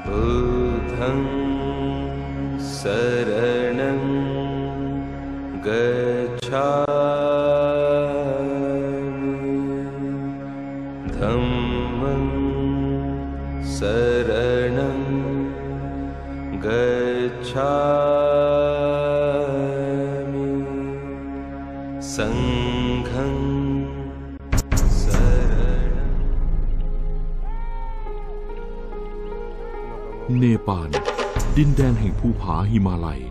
बुधं शरणं गच्छ ปาลดินแดนแห่งภูผาหิมาลัย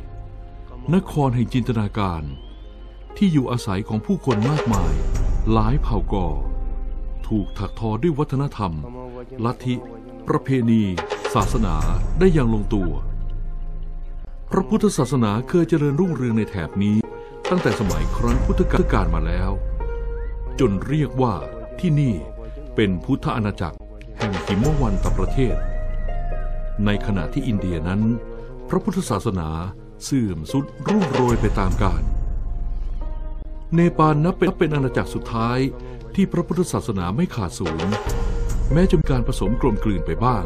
นครแห่งจินตนาการ ที่อยู่อาศัยของผู้คนมากมาย หลายเผ่าก่อ ถูกถักทอด้วยวัฒนธรรม ลัทธิ ประเพณี ศาสนาได้อย่างลงตัว พระพุทธศาสนาเคยเจริญรุ่งเรืองในแถบนี้ ตั้งแต่สมัยครั้งพุทธกาลมาแล้ว จนเรียกว่าที่นี่เป็นพุทธอาณาจักรแห่งหิมวันตประเทศ ในขณะที่อินเดียนั้น พระพุทธศาสนาเสื่อมสุดรุ่งโรยไปตามกาลเนปาลนับเป็นอาณาจักรสุดท้ายที่พระพุทธศาสนาไม่ขาดศูนย์แม้จะมีการผสมกลมกลืนไปบ้าง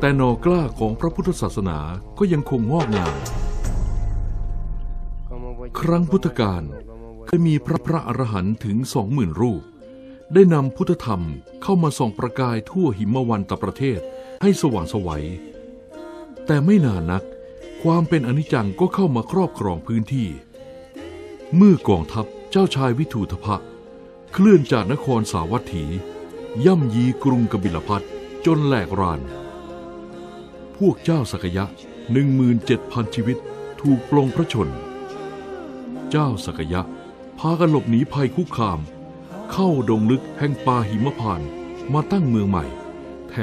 แต่หนอกล้าของพระพุทธศาสนาก็ยังคงงอกงามครั้งพุทธกาลเคยมีพระพระอรหันต์ถึงสองหมื่นรูป ได้นำพุทธธรรมเข้ามาส่องประกายทั่วหิมวันตประเทศ ให้สว่างไสวัย แต่ไม่นานนัก ความเป็นอนิจจังก็เข้ามาครอบครองพื้นที่ เมื่อกองทัพเจ้าชายวิถูทพะ เคลื่อนจากนครสาวัตถี ย่ำยีกรุงกบิลพัทจนแหลกราน พวกเจ้าสักยะหนึ่งมืนเจ็ดพันชีวิตถูกปลงพระชน เจ้าสักยะ พากันหลบหนีภัยคุกคาม เข้าดงลึกแห่งป่าหิมพานต์มาตั้งเมืองใหม่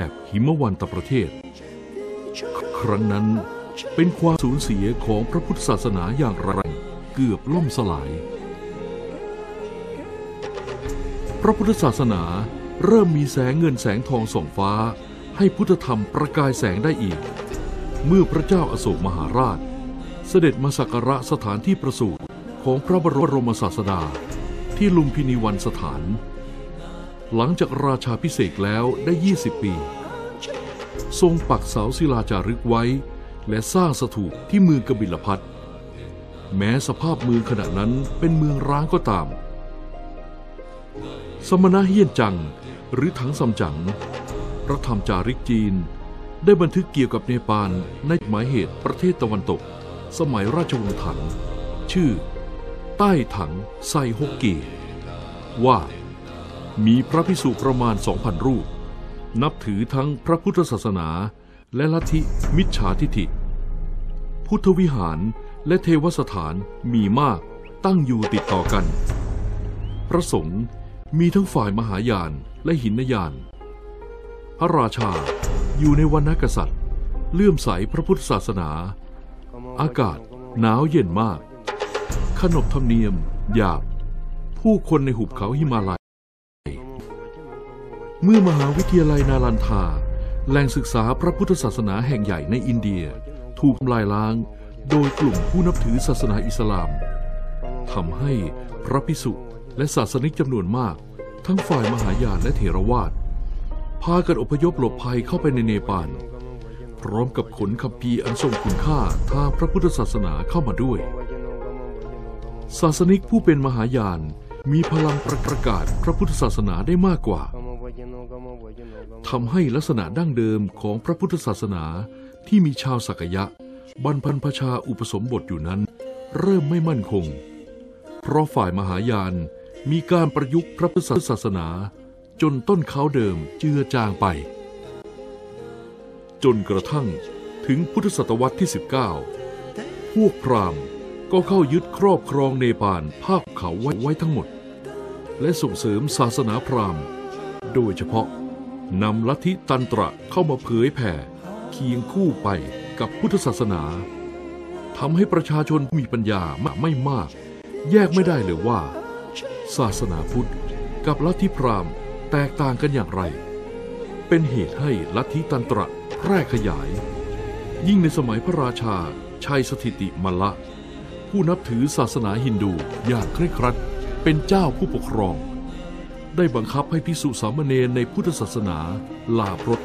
บหิมวันตประเทศ ครั้งนั้นเป็นความสูญเสียของพระพุทธศาสนาอย่างแรงเกือบล่มสลาย พระพุทธศาสนาเริ่มมีแสงเงินแสงทองส่องฟ้า ให้พุทธธรรมประกายแสงได้อีก เมื่อพระเจ้าอาโศกมหาราช เสด็จมาสักการะสถานที่ประสูติของพระบรมศาสดาที่ลุมพินีวันสถาน หลังจากราชาพิเศษแล้วได้ 20 ปี ทรงปักเสาศิลาจารึกไว้ และสร้างสถูปที่เมืองกบิลพัทแม้สภาพเมืองขณะนั้นเป็นเมืองร้างก็ตาม สมณะเฮียนจังหรือถังซัมจังพระธรรมจาริกจีน ได้บันทึกเกี่ยวกับเนปาลในหมายเหตุประเทศตะวันตก สมัยราชวงศ์ถัง ชื่อ ใต้ถังไซฮกเกว่า มีพระพิสุประมาณ 2,000 รูป นับถือทั้งพระพุทธศาสนา และลัทธิมิจฉาทิฐิ พุทธวิหารและเทวสถานมีมากตั้งอยู่ติดต่อกัน พระสงฆ์มีทั้งฝ่ายมหายานและหินยาน พระราชาอยู่ในวันนกษัตริย์ เลื่อมใสพระพุทธศาสนา อากาศหนาวเย็นมาก ขนบธรรมเนียมหยาบ ผู้คนในหุบเขาหิมาลัย เมื่อมหาวิทยาลัยนาลันทา แหล่งศึกษาพระพุทธศาสนาแห่งใหญ่ในอินเดีย ถูกทำลายล้าง โดยกลุ่มผู้นับถือศาสนาอิสลามทำให้พระพิสุและศาสนิกจำนวนมาก ทั้งฝ่ายมหายานและเถรวาทพากันอพยพหลบภัยเข้าไปในเนปาลพร้อมกับขนคัมภีร์อันทรงคุณค่าทางพระพุทธศาสนาเข้ามาด้วย ศาสนิกผู้เป็นมหายานมีพลังประประกาศพระพุทธศาสนาได้มากกว่า ทำให้ลักษณะดั้งเดิมของพระพุทธศาสนาที่มีชาวสักยะ บรรพันพชาอุปสมบทอยู่นั้น เริ่มไม่มั่นคง เพราะฝ่ายมหายานมีการประยุกต์พระพุทธศาสนา จนต้นเขาเดิมเจือจางไป จนกระทั่งถึงพุทธศตวรรษที่ 19 พวกพราหมณ์ก็เข้ายึดครอบครองเนปาลภาคเขาไว้ไว้ทั้งหมด และส่งเสริมศาสนาพราหมณ์ โดยเฉพาะนำลัทธิตันตระเข้ามาเผยแผ่เคียงคู่ไปกับพุทธศาสนาทำให้ประชาชนมีปัญญามาไม่มาก แยกไม่ได้เลยว่า ศาสนาพุทธกับลัทธิพราหมณ์แตกต่างกันอย่างไร เป็นเหตุให้ลัทธิตันตระแพร่ขยาย ยิ่งในสมัยพระราชาชัยสถิติมลละผู้นับถือศาสนาฮินดูอย่างเคร่งครัดเป็นเจ้าผู้ปกครอง ได้บังคับให้พิสุสามเณรในพุทธศาสนาลาพรต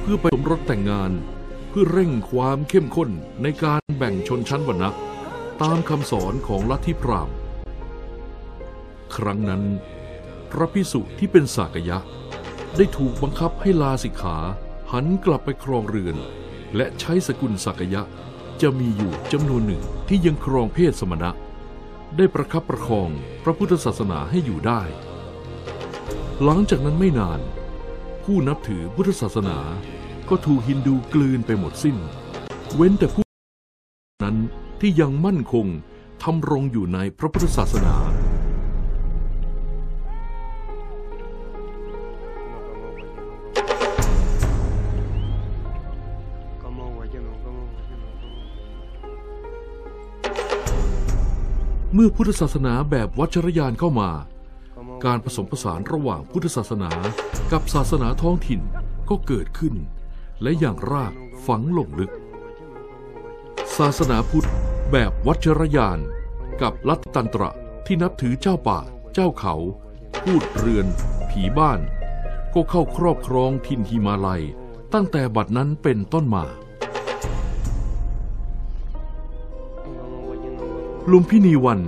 เพื่อไปสมรสแต่งงาน เพื่อเร่งความเข้มข้นในการแบ่งชนชั้นวรรณะตามคำสอนของลัทธิพราหมณ์ ครั้งนั้น พระพิสุที่เป็นสากยะ ได้ถูกบังคับให้ลาสิกขาหันกลับไปครองเรือน และใช้สกุลสากยะจะมีอยู่จำนวนหนึ่งที่ยังครองเพศสมณะ ได้ประคับประคองพระพุทธศาสนาให้อยู่ได้ หลังจากนั้นไม่นาน ผู้นับถือพุทธศาสนาก็ถูกฮินดูกลืนไปหมดสิ้น เว้นแต่ผู้นั้นที่ยังมั่นคงทำรงอยู่ในพระพุทธศาสนาเมื่อพุทธศาสนาแบบวัชรยานเข้ามา การผสมผสานระหว่างพุทธศาสนากับศาสนาท้องถิ่นก็เกิดขึ้น และอย่างรากฝังลงลึก ศาสนาพุทธแบบวัชรยาน กับลัทธิตันตระที่นับถือเจ้าป่า เจ้าเขา พูดเรือน ผีบ้าน ก็เข้าครอบครองทินหิมาลัย ตั้งแต่บัดนั้นเป็นต้นมาลุมพินีวัน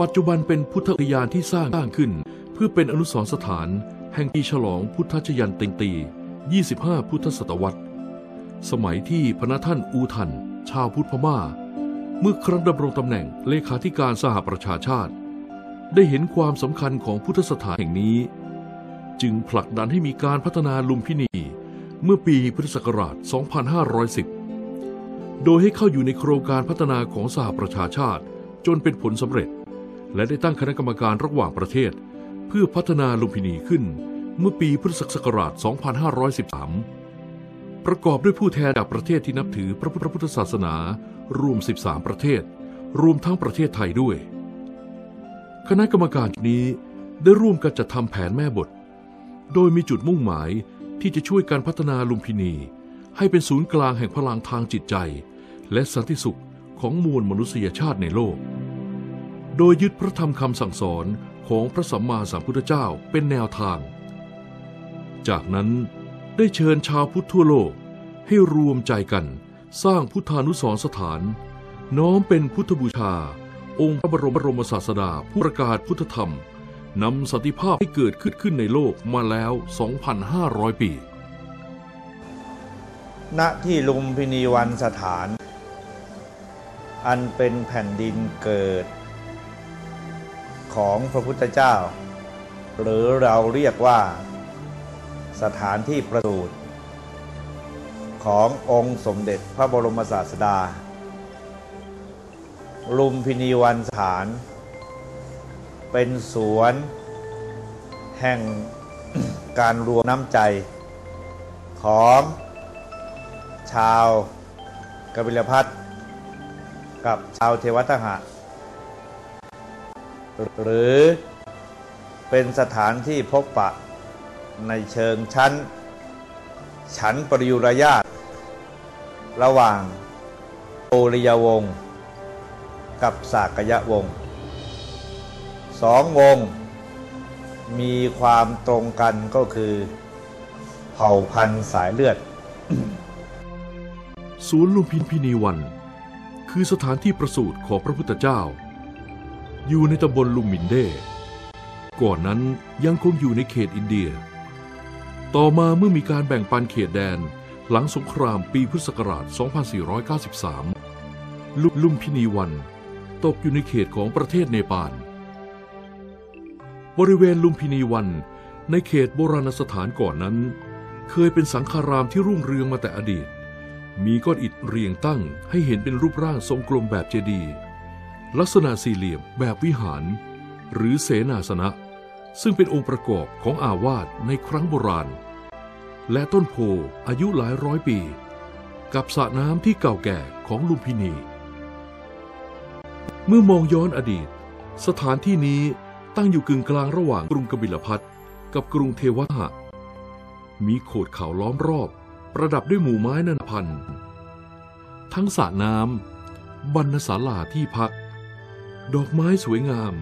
ปัจจุบันเป็นพุทธอุทยานที่สร้างขึ้น เพื่อเป็นอนุสรณ์สถานแห่งปีฉลองพุทธชยันติงตี 25 พุทธศตวรรษ สมัยที่พระท่านอูทัน ชาวพุทธพม่า เมื่อครั้งดำรงตำแหน่งเลขาธิการสหประชาชาติ ได้เห็นความสำคัญของพุทธสถานแห่งนี้ จึงผลักดันให้มีการพัฒนาลุมพินีเมื่อปีพุทธศักราช 2510 โดยให้เข้าอยู่ในโครงการพัฒนาของสหประชาชาติ จนเป็นผลสำเร็จ และได้ตั้งคณะกรรมการระหว่างประเทศ เพื่อพัฒนาลุมพินีขึ้นเมื่อปีพุทธศักราช 2513 ประกอบด้วยผู้แทนจากประเทศที่นับถือพระพุทธศาสนารวม 13 ประเทศ รวมทั้งประเทศไทยด้วย คณะกรรมการนี้ได้ร่วมกันจัดทำแผนแม่บท โดยมีจุดมุ่งหมายที่จะช่วยการพัฒนาลุมพินี ให้เป็นศูนย์กลางแห่งพลังทางจิตใจ และสันติสุขของมวลมนุษยชาติในโลก โดยยึดพระธรรมคำสั่งสอน ของพระสัมมาสัมพุทธเจ้าเป็นแนวทาง จากนั้นได้เชิญชาวพุทธทั่วโลกให้รวมใจกันสร้างพุทธานุสรสถาน น้อมเป็นพุทธบูชา องค์พระบรมบรมศาสดาผู้ประกาศพุทธธรรมนำสันติภาพให้เกิดขึ้นขึ้นในโลกมาแล้ว 2,500 ปี ณ ที่ลุมพินีวันสถาน อันเป็นแผ่นดินเกิด ของพระพุทธเจ้า หรือเราเรียกว่า สถานที่ประสูติขององค์สมเด็จพระบรมศาสดา ลุมพินีวันสถาน เป็นสวนแห่งการรวมน้ำใจของชาวกบิลพัทกับชาวเทวทหะ หรือเป็นสถานที่พบปะในเชิงชั้น ฉันปริยุรญาตระหว่างโอริยวงศ์กับสากยะวงศ์สองวงศ์มีความตรงกันก็คือ เผ่าพันธุ์สายเลือด ศูนย์ลุมพินพินีวัน คือสถานที่ประสูติของพระพุทธเจ้า อยู่ในตำบลลุมมินเด ก่อนนั้นยังคงอยู่ในเขตอินเดีย ต่อมาเมื่อมีการแบ่งปันเขตแดนหลังสงครามปีพุทธศักราช 2493 ลุลุมพินีวันตกอยู่ในเขตของประเทศเนปาล บริเวณลุมพินีวันในเขตโบราณสถานก่อนนั้น เคยเป็นสังฆารามที่รุ่งเรืองมาแต่อดีต มีก้อนอิฐเรียงตั้งให้เห็นเป็นรูปร่างทรงกลมแบบเจดีย์ ลักษณะสี่เหลี่ยมแบบวิหาร หรือเสนาสนะ ซึ่งเป็นองค์ประกอบของอาวาสในครั้งโบราณ และต้นโพอายุหลายร้อยปี กับสระน้ำที่เก่าแก่ของลุมพินี เมื่อมองย้อนอดีต สถานที่นี้ตั้งอยู่กึ่งกลางระหว่างกรุงกบิลพัทกับกรุงเทวหะ มีโขดเขาล้อมรอบ ประดับด้วยหมู่ไม้นานาพันธุ์ ทั้งสระน้ำบรรณศาลาที่พัก ดอกไม้สวยงาม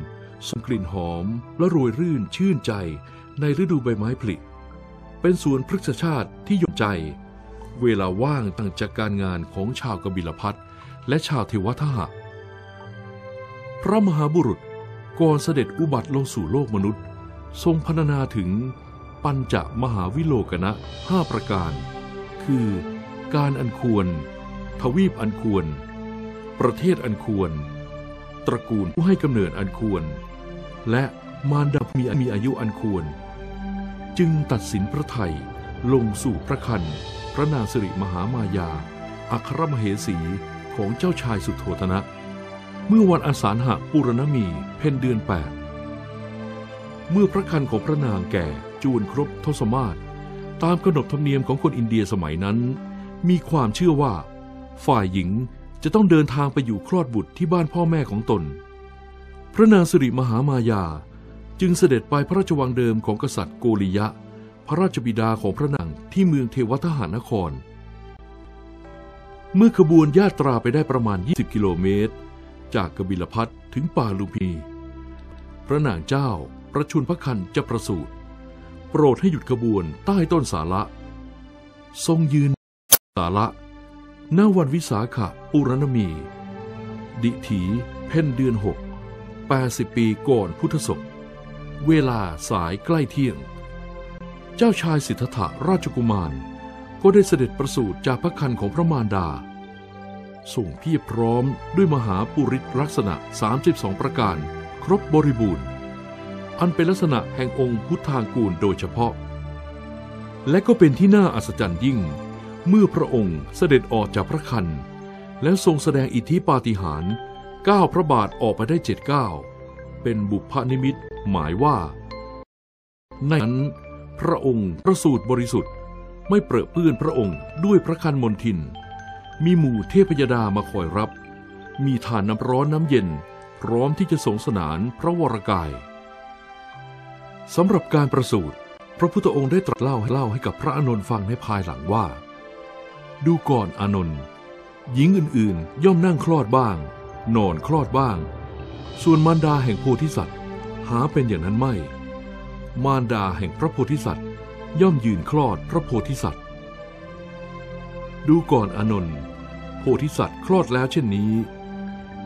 ส่งกลิ่นหอมและโรยรื่นชื่นใจในฤดูใบไม้ผลิ เป็นสวนพฤกษชาติที่ยมใจ เวลาว่างต่างจากการงานของชาวกบิลพัทและชาวเทวทหะ พระมหาบุรุษก่อนเสด็จอุบัติลงสู่โลกมนุษย์ ทรงพรรณนาถึงปัญจมหาวิโลกนะห้าประการ คือการอันควร ทวีปอันควร ประเทศอันควร ตระกูลผู้ให้กำเนิดอันควร และมารดาผู้มีมีอายุอันควร จึงตัดสินพระไทยลงสู่พระคันพระนางสิริมหามายา อัครมเหสีของเจ้าชายสุโธธนะ เมื่อวันอาสาฬหะปุรณมีเพ็ญเดือนแปดเมื่อพระคันของพระนางแก่จูนครบทศมาศตามขนบธรรมเนียมของคนอินเดียสมัยนั้น มีความเชื่อว่า ฝ่ายหญิง จะต้องเดินทางไปอยู่คลอดบุตรที่บ้านพ่อแม่ของตน พระนางสิริมหามายาจึงเสด็จไปพระราชวังเดิมของกษัตริย์โกริยะ พระราชบิดาของพระนางที่เมืองเทวทหานคร เมื่อขบวนญาตราไปได้ประมาณ 20 กิโลเมตร จากกบิลพัทถึงป่าลุมพีพระนางเจ้าประชุนพระคันจะประสูติโปรดให้หยุดขบวนใต้ต้นสาระ ทรงยืนสาระ ณวันวิสาขะปุรณมี ดิถีเพ่นเดือนหก80ปีก่อนพุทธศกเวลาสายใกล้เที่ยง เจ้าชายสิทธัตถะราชกุมาร ก็ได้เสด็จประสูติจากพระคันของพระมารดาส่งเพียบพร้อมด้วยมหาปุริตลักษณะ 32 ประการ ครบบริบูรณ์ อันเป็นลักษณะแห่งองค์พุทธางกูลโดยเฉพาะ และก็เป็นที่น่าอัศจรรย์ยิ่ง เมื่อพระองค์เสด็จออกจากพระคัน แล้วทรงแสดงอิทธิปาฏิหาริย์ก้าวพระบาทออกไปได้เจ็ดก้าวเป็นบุพนิมิตหมายว่า ในนั้นพระองค์ประสูติบริสุทธิ์ไม่เปรอะเปื้อนพระองค์ด้วยพระคันมนทิน มีหมู่เทพยดามาคอยรับ มีทานน้ำร้อนน้ำเย็น พร้อมที่จะสงสนานพระวรกายสำหรับการประสูติพระพุทธองค์ได้ตรัสเล่าให้เล่าให้กับพระอนนท์ฟังในภายหลังว่า ดูก่อนอานนท์หญิงอื่นๆ ย่อมนั่งคลอดบ้าง นอนคลอดบ้าง ส่วนมารดาแห่งโพธิสัตว์ หาเป็นอย่างนั้นไม่ มารดาแห่งพระโพธิสัตว์ ย่อมยืนคลอดพระโพธิสัตว์ ดูก่อนอานนท์โพธิสัตว์คลอดแล้วเช่นนี้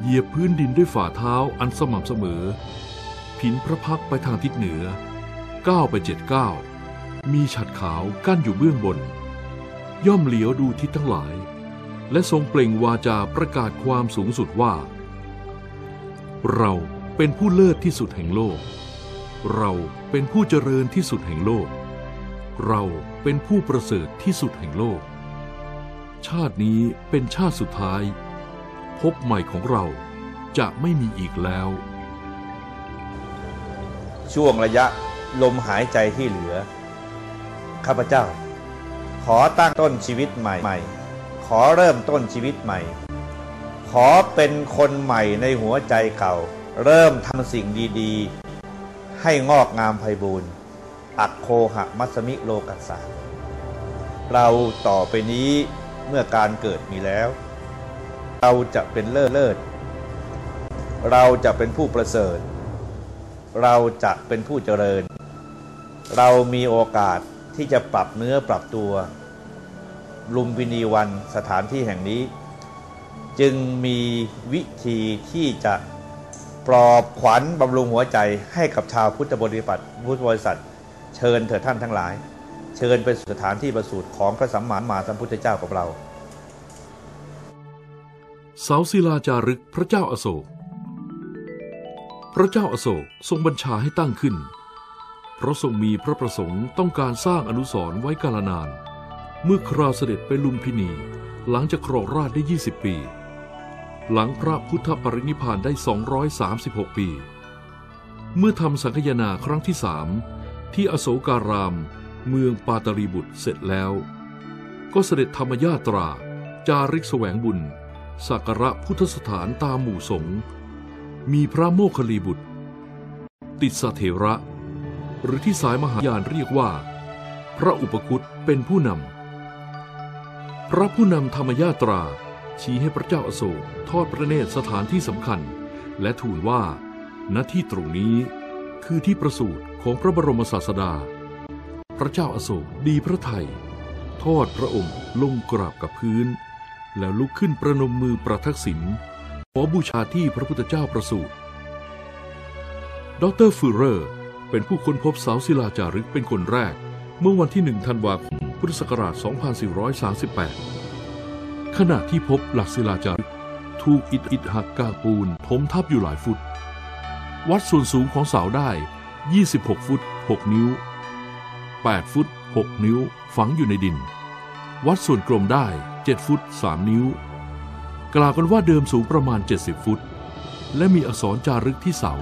เหยียบพื้นดินด้วยฝ่าเท้าอันสม่ำเสมอ ผินพระพักไปทางทิศเหนือก้าวไปเจ็ดก้าวมีฉัดขาวกั้นอยู่เบื้องบน ย่อมเหลียวดูทิศทั้งหลาย และทรงเปล่งวาจาประกาศความสูงสุดว่า เราเป็นผู้เลิศที่สุดแห่งโลก เราเป็นผู้เจริญที่สุดแห่งโลก เราเป็นผู้ประเสริฐที่สุดแห่งโลก ชาตินี้เป็นชาติสุดท้าย พบใหม่ของเราจะไม่มีอีกแล้ว ช่วงระยะลมหายใจที่เหลือ ข้าพเจ้า ขอตั้งต้นชีวิตใหม่ ขอเริ่มต้นชีวิตใหม่ ขอเป็นคนใหม่ในหัวใจเก่า เริ่มทำสิ่งดีๆ ให้งอกงามไพบูรณ์อักโคหะมัสมิโลกัสสาเราต่อไปนี้เมื่อการเกิดมีแล้ว เราจะเป็นเลิศเลิศ เราจะเป็นผู้ประเสริฐ เราจะเป็นผู้เจริญ เรามีโอกาสที่จะปรับเนื้อปรับตัว ลุมพินีวันสถานที่แห่งนี้ จึงมีวิธีที่จะปลอบขวัญบำรุงหัวใจให้กับชาวพุทธบริษัทพุทธบริษัท เชิญเถิดท่านทั้งหลาย เชิญไปสถานที่ประสูติของพระสัมมาสัมมาสัมพุทธเจ้ากับเราเสาศิลาจารึกพระเจ้าอาโศก พระเจ้าอาโศกทรงบัญชาให้ตั้งขึ้น เพราะทรงมีพระประสงค์ต้องการสร้างอนุสรณ์ไว้กาลนาน เมื่อคราวเสด็จไปลุมพินี หลังจากครองราชได้ 20 ปี หลังพระพุทธปรินิพานได้ 236 ปี เมื่อทำสังคยนาครั้งที่สามที่อโศการาม เมืองปาตาลีบุตรเสร็จแล้ว ก็เสด็จธรรมญาตรา จาริกแสวงบุญสักการะพุทธสถานตามหมู่สงฆ์มีพระโมคคลลีบุตร ติสเถระ หรือที่สายมหายานเรียกว่า พระอุปคุตเป็นผู้นำ พระผู้นำธรรมญาตรา ชี้ให้พระเจ้าอาโศกทอดพระเนตรสถานที่สำคัญ และทูลว่าณที่ตรงนี้คือที่ประสูติของพระบรมศาสดา พระเจ้าอาโศกดีพระไทย ทอดพระองค์ลงกราบกับพื้น แล้วลุกขึ้นประนมมือประทักษิณขอบูชาที่พระพุทธเจ้าประสูติดรฟูเรอร์ เป็นผู้ค้นพบเสาศิลาจารึกเป็นคนแรก เมื่อวันที่1ธันวาคม พุทธศักราช 2438 ขณะที่พบหลักศิลาจารึกถูกอิฐอิฐหักกากปูนถมทับอยู่หลายฟุต วัดส่วนสูงของเสาได้ 26 ฟุต 6 นิ้ว 8 ฟุต 6 นิ้ว ฝังอยู่ในดิน วัดส่วนกลมได้ 7 ฟุต 3 นิ้ว กล่าวกันว่าเดิมสูงประมาณ 70 ฟุต และมีอักษรจารึกที่เสา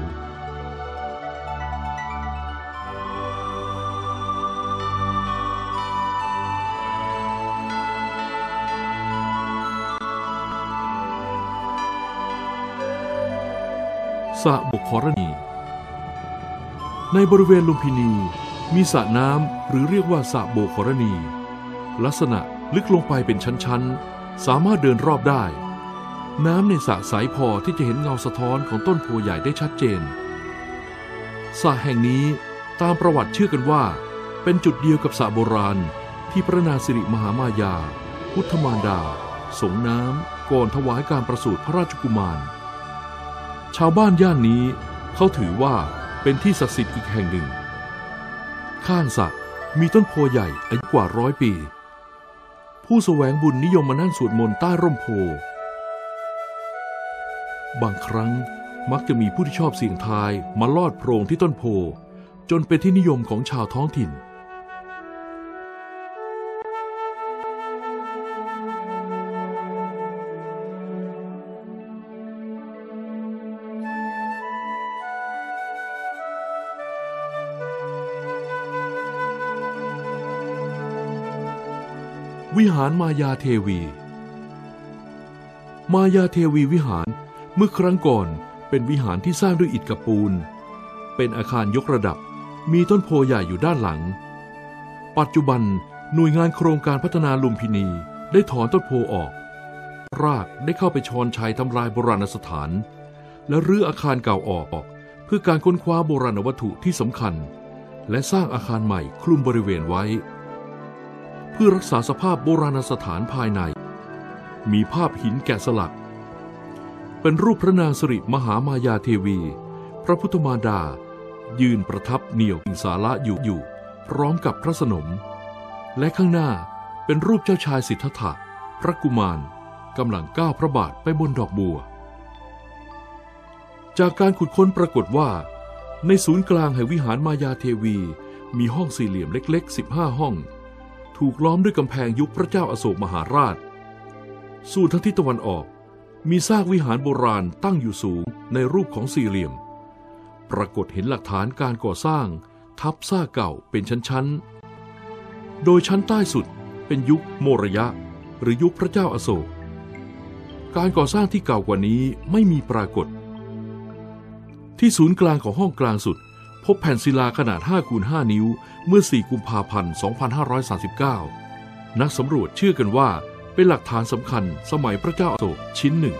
ระบกครณี ในบริเวณลุมพินี มีสระน้ำหรือเรียกว่าสระโบกครณี ลักษณะลึกลงไปเป็นชั้นๆ สามารถเดินรอบได้ น้ำในสระใสพอที่จะเห็นเงาสะท้อนของต้นโพใหญ่ได้ชัดเจนสระแห่งนี้ตามประวัติเชื่อกันว่า เป็นจุดเดียวกับสระโบราณที่พระนาสิริมหามายา พุทธมารดา สงน้ำก่อนถวายการประสูติพระราชกุมาร ชาวบ้านย่านนี้เขาถือว่าเป็นที่ศักดิ์สิทธิ์อีกแห่งหนึ่ง ข้างสระมีต้นโพใหญ่อายุกว่าร้อยปี ผู้แสวงบุญนิยมมานั่งสวดมนต์ใต้ร่มโพ บางครั้งมักจะมีผู้ที่ชอบเสี่ยงทายมาลอดโพรงที่ต้นโพ จนเป็นที่นิยมของชาวท้องถิ่น หารมายาเทวี มายาเทวีวิหารเมื่อครั้งก่อนเป็นวิหารที่สร้างด้วยอิฐกับปูน เป็นอาคารยกระดับ มีต้นโพใหญ่อยู่ด้านหลัง ปัจจุบันหน่วยงานโครงการพัฒนาลุมพินีได้ถอนต้นโพออก รากได้เข้าไปชอนชัยทำลายโบราณสถาน และรื้ออาคารเก่าออกเพื่อการค้นคว้าโบราณวัตถุที่สำคัญ และสร้างอาคารใหม่คลุมบริเวณไว้ พื่อรักษาสภาพโบราณสถานภายใน มีภาพหินแกะสลัก เป็นรูปพระนางสิริมหามายาเทวี พระพุทธมารดา ยืนประทับเหนี่ยวอิงสาระอยู่อยู่ พร้อมกับพระสนม และข้างหน้าเป็นรูปเจ้าชายสิทธัตถะพระกุมารกำลังก้าวพระบาทไปบนดอกบัว จากการขุดค้นปรากฏว่า ในศูนย์กลางแห่งวิหารมายาเทวี มีห้องสี่เหลี่ยมเล็ก ๆ 15 ห้อง ถูกล้อมด้วยกำแพงยุคพระเจ้าอาโศกมหาราชส่วนทางทิศตะวันออก มีซากวิหารโบราณตั้งอยู่สูงในรูปของสี่เหลี่ยม ปรากฏเห็นหลักฐานการก่อสร้างทับซากเก่าเป็นชั้นๆ โดยชั้นใต้สุดเป็นยุคโมระยะ หรือยุคพระเจ้าอาโศก การก่อสร้างที่เก่ากว่านี้ไม่มีปรากฏ ที่ศูนย์กลางของห้องกลางสุด พบแผ่นศิลาขนาด5คูณ5นิ้ว เมื่อ 4 กุมภาพันธ์ 2539 นักสำรวจเชื่อกันว่าเป็นหลักฐานสำคัญสมัยพระเจ้าอโศกชิ้นหนึ่ง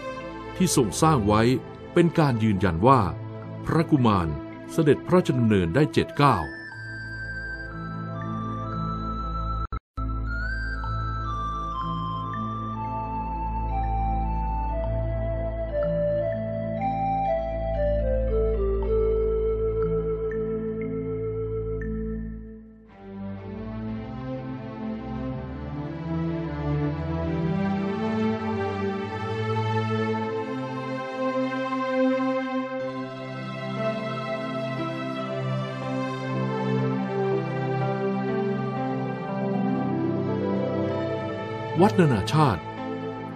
ที่ทรงสร้างไว้เป็นการยืนยันว่า พระกุมารเสด็จพระราชดำเนินได้เจ็ดเก้า วัดนานาชาติ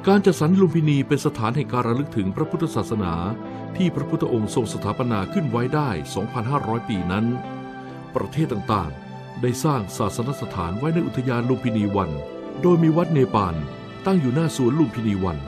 การจัดสรรลุมพินีเป็นสถานแห่งการระลึกถึงพระพุทธศาสนา ที่พระพุทธองค์ทรงสถาปนาขึ้นไว้ได้ 2,500 ปีนั้น ประเทศต่างๆ ได้สร้างศาสนสถานไว้ในอุทยานลุมพินีวัน โดยมีวัดเนปาลตั้งอยู่หน้าสวนลุมพินีวัน